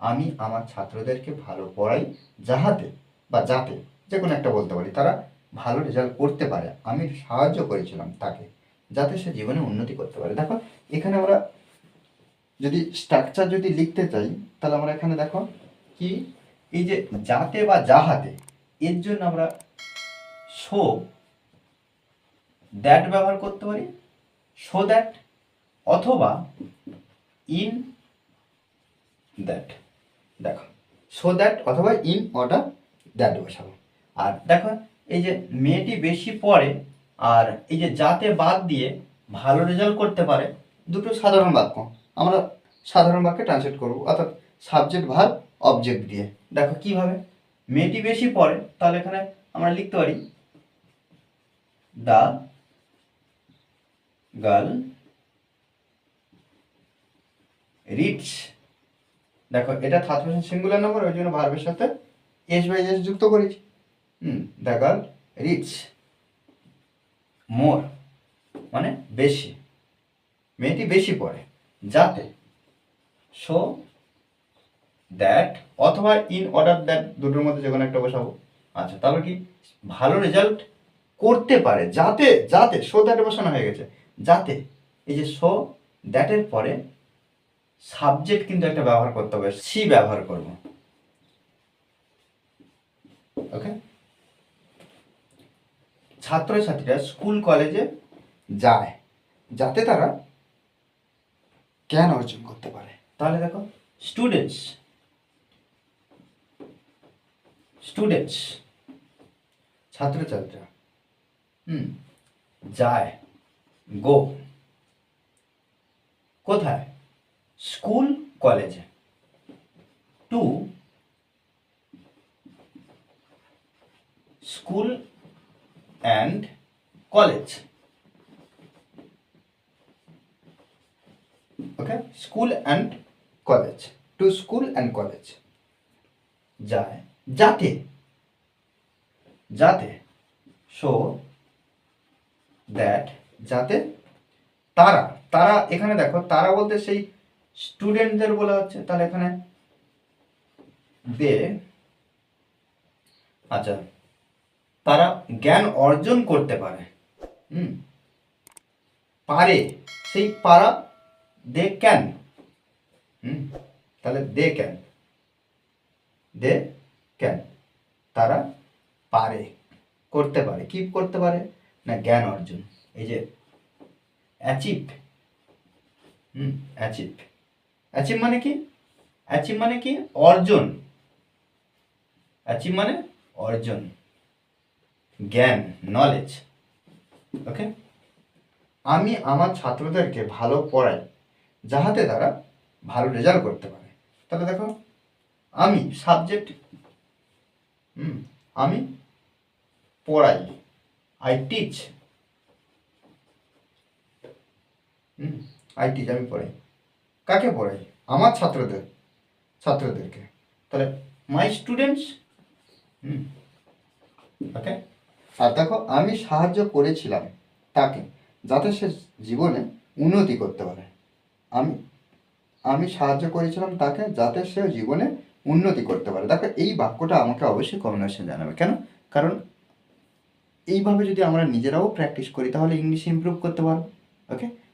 আমি আমার ছাত্রদেরকে ভালো পড়াই, যাহাতে বা যাতে যে কোনো একটা বলতে পারি, তারা ভালো রেজাল্ট করতে পারে। আমি সাহায্য করেছিলাম তাকে, যাতে সে জীবনে উন্নতি করতে পারে। দেখো, এখানে আমরা যদি স্ট্রাকচার যদি লিখতে চাই, তাহলে আমরা এখানে দেখো কি, এই যে যাতে বা যাহাতে, এর জন্য আমরা শো দ্যাট ব্যবহার করতে পারি শো দ্যাট অথবা ইন দ্যাট দেখো সো দ্যাট অথবা ইন অর্ডার দ্যাট বসাবো। আর দেখো, এই যে মেয়েটি বেশি পড়ে, আর এই যে যাতে বাদ দিয়ে ভালো রেজাল্ট করতে পারে, দুটো সাধারণ বাক্য। আমরা সাধারণ বাক্যে ট্রান্সলেট করব, অর্থাৎ সাবজেক্ট ভার অবজেক্ট দিয়ে। দেখো কীভাবে? মেয়েটি বেশি পড়ে, তাহলে এখানে আমরা লিখতে পারি দ্য গার্ল রিচ দেখো, এটা থার্ড পারসন সিঙ্গুলার নাম্বার ওই জন্য ভার্বের সাথে এস বাই এস যুক্ত করেছি। Hmm the girl reach more মানে বেশি। মেয়েটি বেশি পড়ে, যাতে সো দ্যাট অথবা ইন অর্ডার দ্যাট দুটোর মধ্যে যে কোনো একটা বসাবো। আচ্ছা তাহলে কি ভালো রেজাল্ট করতে পারে, যাতে যাতে শো দ্যাট বসানো হয়ে গেছে, যাতে এই যে শো দ্যাটের পরে সাবজেক্ট কিন্তু একটা ব্যবহার করতে হবে, সি ব্যবহার করব। ওকে ছাত্রছাত্রীরা স্কুল কলেজে যায়, যাতে তারা জ্ঞান অর্জন করতে পারে। তাহলে দেখো স্টুডেন্টস স্টুডেন্টস ছাত্রছাত্রীরা, হুম, যায় গো কোথায়? স্কুল, কলেজে। To school and college okay school and college to school and college যায়। যাতে। যাতে। শো দ্যাট যাতে তারা। তারা, এখানে দেখো, তারা বলতে সেই স্টুডেন্টদের বলা হচ্ছে, তাহলে এখানে দে আচ্ছা তারা জ্ঞান অর্জন করতে পারে, হুম? পারে, সেই পারা দে ক্যান, হুম? তাহলে দে ক্যান দে ক্যান, তারা পারে, করতে পারে, কি করতে পারে? না, জ্ঞান অর্জন, এই যে, অ্যাচিভ, হুম, অ্যাচিভ। অ্যাচিভ মানে কি? অ্যাচিভ মানে কি? অর্জন। অ্যাচিভ মানে অর্জন। জ্ঞান নলেজ ওকে আমি আমার ছাত্রদেরকে ভালো পড়াই, যাহাতে তারা ভালো রেজাল্ট করতে পারে। তাহলে দেখো, আমি সাবজেক্ট হুম, আমি পড়াই I teach hmm I teach আমি পড়াই। কাকে পড়াই? আমার ছাত্রদের, ছাত্রদেরকে। তাহলে মাই স্টুডেন্টস হুম ওকে আর দেখো, আমি সাহায্য করেছিলাম তাকে, যাতে সে জীবনে উন্নতি করতে পারে। আমি আমি সাহায্য করেছিলাম তাকে যাতে সে জীবনে উন্নতি করতে পারে। দেখো, এই বাক্যটা আমাকে অবশ্যই কম্বিনেশন জানাবে। কেন? কারণ এইভাবে যদি আমরা নিজেরাও প্র্যাকটিস করি, তাহলে ইংলিশ ইমপ্রুভ করতে পারব ওকে